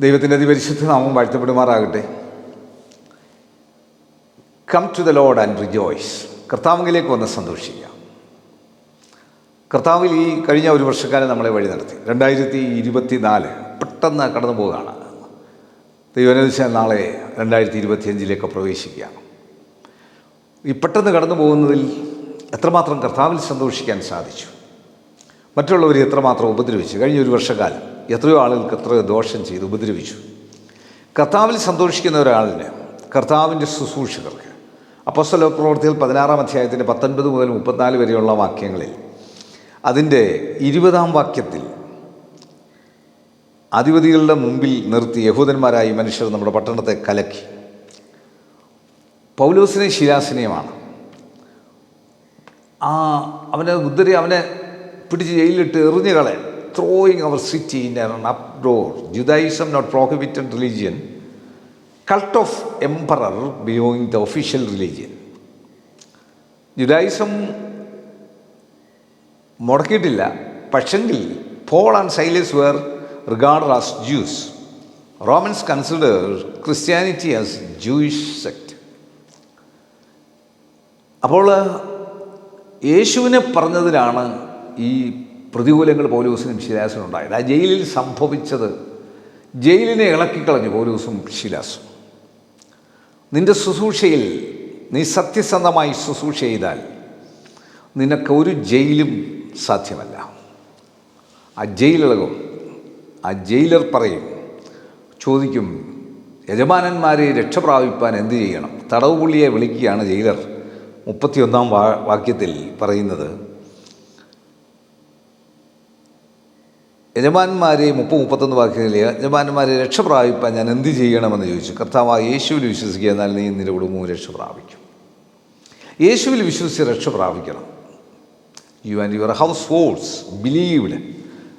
ദൈവത്തിന്റെ അതിപരിശുദ്ധ നാമം വാഴ്ത്തപ്പെടുമാറാകട്ടെ. Come to the lord and rejoice കർത്താവിലേക്ക് വന്ന് സന്തോഷിക്കുക കർത്താവിൽ ഈ കഴിഞ്ഞ ഒരു വർഷക്കാലം നമ്മളെ വഴി നടത്തി. രണ്ടായിരത്തി ഇരുപത്തി നാല് പെട്ടെന്ന് കടന്നു പോവുകയാണ്. ദൈവനുവദിച്ചാൽ നാളെ രണ്ടായിരത്തി ഇരുപത്തിയഞ്ചിലേക്ക് പ്രവേശിക്കുകയാണ് ഈ പെട്ടെന്ന് കടന്നു പോകുന്നതിൽ എത്രമാത്രം കർത്താവിൽ സന്തോഷിക്കാൻ സാധിച്ചു? മറ്റുള്ളവരെ എത്രമാത്രം ഉപദ്രവിച്ചു? കഴിഞ്ഞ ഒരു വർഷക്കാലം എത്രയോ ആളുകൾക്ക് എത്രയോ ദോഷം ചെയ്ത് ഉപദ്രവിച്ചു. കർത്താവിൽ സന്തോഷിക്കുന്ന ഒരാളിന് കർത്താവിന്റെ ശുശ്രൂഷകർക്ക് അപ്പോസ്തല പ്രവർത്തികൾ പതിനാറാം അധ്യായത്തിന്റെ പത്തൊൻപത് മുതൽ മുപ്പത്തിനാല് വരെയുള്ള വാക്യങ്ങളിൽ അതിന്റെ ഇരുപതാം വാക്യത്തിൽ അധിപതികളുടെ മുമ്പിൽ നിർത്തി യഹൂദന്മാരായി മനുഷ്യർ നമ്മുടെ പട്ടണത്തെ കലക്കി. പൗലോസിനെ ശിലാസിനെയുമാണ്. ആ അവനെ ഉദ്ധരി അവനെ പിടിച്ച് ജയിലിലിട്ട് എറിഞ്ഞു കളയാൻ ത്രോയിങ് അവർ city in അപ്ഡോർ Judaism not prohibited religion cult of emperor being the official religion Judaism മുടക്കിയിട്ടില്ല. പക്ഷെങ്കിൽ Paul and Silas were regard as Jews Romans consider Christianity as Jewish sect അപ്പോൾ യേശുവിനെ പറഞ്ഞതിലാണ് ഈ പ്രതികൂലങ്ങൾ പോലീസിനും ശിലാസിനും ഉണ്ടായത്. ആ ജയിലിൽ സംഭവിച്ചത് ജയിലിനെ ഇളക്കിക്കളഞ്ഞു പോലീസും ശിലാസും. നിന്റെ ശുശ്രൂഷയിൽ നീ സത്യസന്ധമായി ശുശ്രൂഷ ചെയ്താൽ നിനക്ക് ഒരു ജയിലും സാധ്യമല്ല. ആ ജയിലിളകും ആ ജയിലർ പറയും ചോദിക്കും യജമാനന്മാരെ രക്ഷപ്രാപിപ്പാൻ എന്ത് ചെയ്യണം? തടവുപുള്ളിയെ വിളിക്കുകയാണ് ജയിലർ. മുപ്പത്തിയൊന്നാം വാ വാക്യത്തിൽ പറയുന്നത് യജമാന്മാരെ മുപ്പത് മുപ്പത്തൊന്ന് വാക്യത്തിൽ യജമാന്മാരെ രക്ഷപ്രാപിപ്പാൻ ഞാൻ എന്ത് ചെയ്യണമെന്ന് ചോദിച്ചു. കർത്താവ് യേശുവിൽ വിശ്വസിക്കുക എന്നാൽ നീ നിന്റെ കുടുംബവും രക്ഷ പ്രാപിക്കും യേശുവിൽ വിശ്വസിച്ച് രക്ഷ പ്രാപിക്കണം you and your households believed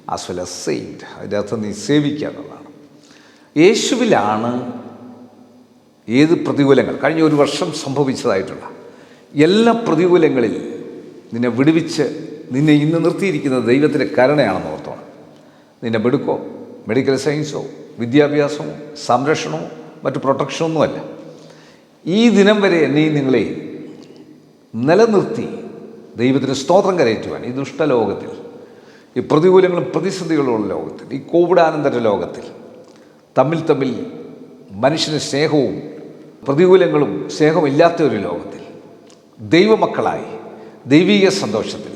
as well as saved അതിന്റെ അർത്ഥം നീ സേവിക്കുക എന്നുള്ളതാണ്. യേശുവിലാണ് ഏത് പ്രതികൂലങ്ങൾ? കഴിഞ്ഞ ഒരു വർഷം സംഭവിച്ചതായിട്ടുള്ള എല്ലാ പ്രതികൂലങ്ങളിൽ നിന്നെ വിടുവിച്ച് നിന്നെ ഇന്ന് നിർത്തിയിരിക്കുന്നത് ദൈവത്തിന്റെ കരുണയാണെന്ന് ഓർത്തോണം. നിന്റെ മെടുക്കോ? മെഡിക്കൽ സയൻസോ വിദ്യാഭ്യാസമോ സംരക്ഷണമോ മറ്റു പ്രൊട്ടക്ഷനൊന്നുമല്ല ഈ ദിനം വരെ എന്നെയും നിങ്ങളെ നിലനിർത്തി ദൈവത്തിന് സ്തോത്രം കരയറ്റുവാൻ ഈ ദുഷ്ടലോകത്തിൽ ഈ പ്രതികൂലങ്ങളും പ്രതിസന്ധികളുള്ള ലോകത്തിൽ ഈ കോവിഡാനന്തര ലോകത്തിൽ തമ്മിൽ തമ്മിൽ മനുഷ്യന് സ്നേഹവും പ്രതികൂലങ്ങളും സ്നേഹമില്ലാത്ത ഒരു ലോകത്തിൽ ദൈവമക്കളായി ദൈവീക സന്തോഷത്തിൽ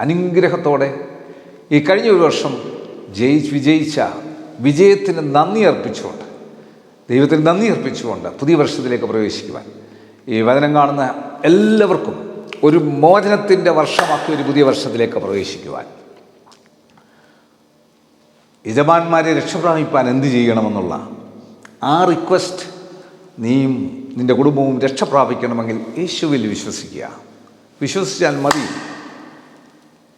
അനുഗ്രഹത്തോടെ ഈ കഴിഞ്ഞ ഒരു വർഷം ജയിച്ച് വിജയിച്ച വിജയത്തിന് നന്ദി അർപ്പിച്ചുകൊണ്ട് ദൈവത്തിന് നന്ദി അർപ്പിച്ചുകൊണ്ട് പുതിയ വർഷത്തിലേക്ക് പ്രവേശിക്കുവാൻ ഈ വചനം കാണുന്ന എല്ലാവർക്കും ഒരു മോചനത്തിന്റെ വർഷമാക്കി ഒരു പുതിയ വർഷത്തിലേക്ക് പ്രവേശിക്കുവാൻ. യജമാന്മാരെ രക്ഷപ്രാപിപ്പാൻ എന്ത് ചെയ്യണമെന്നുള്ള ആ റിക്വസ്റ്റ് നീയും നിന്റെ കുടുംബവും രക്ഷപ്രാപിക്കണമെങ്കിൽ യേശുവിൽ വിശ്വസിക്കുക. വിശ്വസിച്ചാൽ മതി.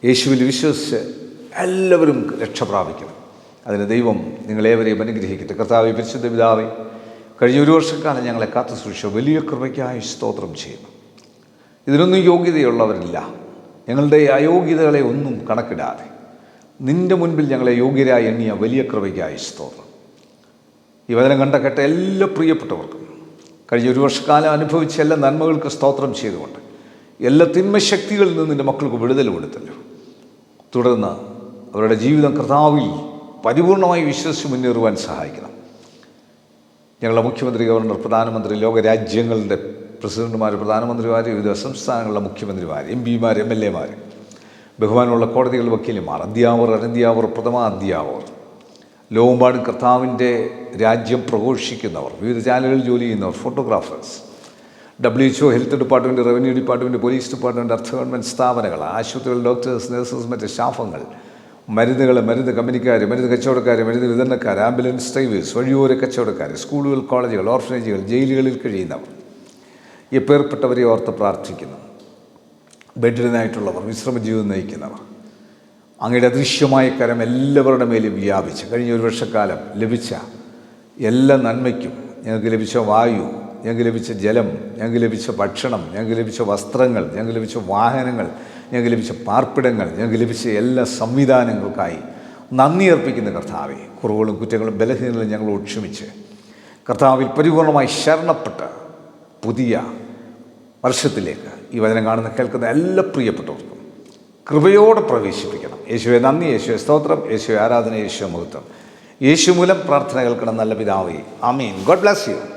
യേശുവിൽ വിശ്വസിച്ച് എല്ലാവരും രക്ഷ പ്രാപിക്കണം. അതിന് ദൈവം നിങ്ങളേവരെയും അനുഗ്രഹിക്കട്ടെ. കർത്താവ് പരിശുദ്ധ പിതാവേ കഴിഞ്ഞ ഒരു വർഷക്കാലം ഞങ്ങളെ കാത്തു സൂക്ഷിച്ച വലിയ കൃപയ്ക്കായി സ്തോത്രം ചെയ്യുന്നു. ഇതിനൊന്നും യോഗ്യതയുള്ളവരില്ല. ഞങ്ങളുടെ അയോഗ്യതകളെ ഒന്നും കണക്കിടാതെ നിന്റെ മുൻപിൽ ഞങ്ങളെ യോഗ്യരായി എണ്ണിയ വലിയ കൃപയ്ക്കായി സ്തോത്രം. ഈ വചനം കണ്ട കേട്ട എല്ലാ പ്രിയപ്പെട്ടവർക്കും കഴിഞ്ഞ ഒരു വർഷക്കാലം അനുഭവിച്ച എല്ലാ നന്മകൾക്ക് സ്തോത്രം ചെയ്തുകൊണ്ട് എല്ലാ തിന്മശക്തികളിൽ നിന്ന് നിന്റെ മക്കൾക്ക് വിടുതൽ കൊടുത്തല്ലോ. തുടർന്ന് അവരുടെ ജീവിതം കർത്താവിൽ പരിപൂർണമായി വിശ്വസിച്ച് മുന്നേറുവാൻ സഹായിക്കണം. ഞങ്ങളുടെ മുഖ്യമന്ത്രി ഗവർണർ പ്രധാനമന്ത്രി ലോകരാജ്യങ്ങളുടെ പ്രസിഡന്റുമാർ പ്രധാനമന്ത്രിമാർ വിവിധ സംസ്ഥാനങ്ങളിലെ മുഖ്യമന്ത്രിമാർ എം പിമാർ എം എൽ എമാർ ബഹുമാനമുള്ള കോടതികൾ വക്കീലുമാർ അധ്യാപകർ അനധ്യാപകർ പ്രഥമ അധ്യാപകർ ലോകമ്പാടും കർത്താവിന്റെ രാജ്യം പ്രഘോഷിക്കുന്നവർ വിവിധ ചാനലുകളിൽ ജോലി ചെയ്യുന്നവർ photographers W H O health department revenue department police department അർത്ഥ ഗവൺമെന്റ് സ്ഥാപനങ്ങൾ ആശുപത്രികൾ ഡോക്ടേഴ്സ് നഴ്സസ് മറ്റ് സ്റ്റാഫുകൾ മരുന്നുകൾ മരുന്ന് കമ്പനിക്കാർ മരുന്ന് കച്ചവടക്കാർ മരുന്ന് വിതരണക്കാർ ആംബുലൻസ് ഡ്രൈവേഴ്സ് വഴിയോര കച്ചവടക്കാർ സ്കൂളുകൾ കോളേജുകൾ ഓർഫനേജുകൾ ജയിലുകളിൽ കഴിയുന്നവർ. ഈ പേർപ്പെട്ടവരെ ഓർത്ത് പ്രാർത്ഥിക്കുന്നു. ബെഡിനായിട്ടുള്ളവർ വിശ്രമ ജീവിതം നയിക്കുന്നവർ. അങ്ങയുടെ അദൃശ്യമായ കരം എല്ലാവരുടെ മേലും വ്യാപിച്ച്. കഴിഞ്ഞ ഒരു വർഷക്കാലം ലഭിച്ച എല്ലാ നന്മയ്ക്കും ഞങ്ങൾക്ക് ലഭിച്ച വായു ഞങ്ങൾക്ക് ലഭിച്ച ജലം ഞങ്ങൾക്ക് ലഭിച്ച ഭക്ഷണം ഞങ്ങൾക്ക് ലഭിച്ച വസ്ത്രങ്ങൾ ഞങ്ങൾക്ക് ലഭിച്ച വാഹനങ്ങൾ ഞങ്ങൾക്ക് ലഭിച്ച പാർപ്പിടങ്ങൾ ഞങ്ങൾക്ക് ലഭിച്ച എല്ലാ സംവിധാനങ്ങൾക്കായി നന്ദി അർപ്പിക്കുന്ന കർത്താവെ. കുറവുകളും കുറ്റങ്ങളും ബലഹീനങ്ങളും ഞങ്ങൾ ക്ഷമിച്ച്. കർത്താവിൽ പരിപൂർണമായി ശരണപ്പെട്ട് പുതിയ വർഷത്തിലേക്ക് ഈ വചനം കാണുന്ന കേൾക്കുന്ന എല്ലാ പ്രിയപ്പെട്ടവർക്കും കൃപയോടെ പ്രവേശിപ്പിക്കണം. യേശുവെ നന്ദി യേശുവെ സ്തോത്രം യേശുവെ ആരാധന യേശുവെ മഹത്വം. യേശു മൂലം പ്രാർത്ഥന കേൾക്കണം നല്ല പിതാവേ. ആമീൻ. God bless you.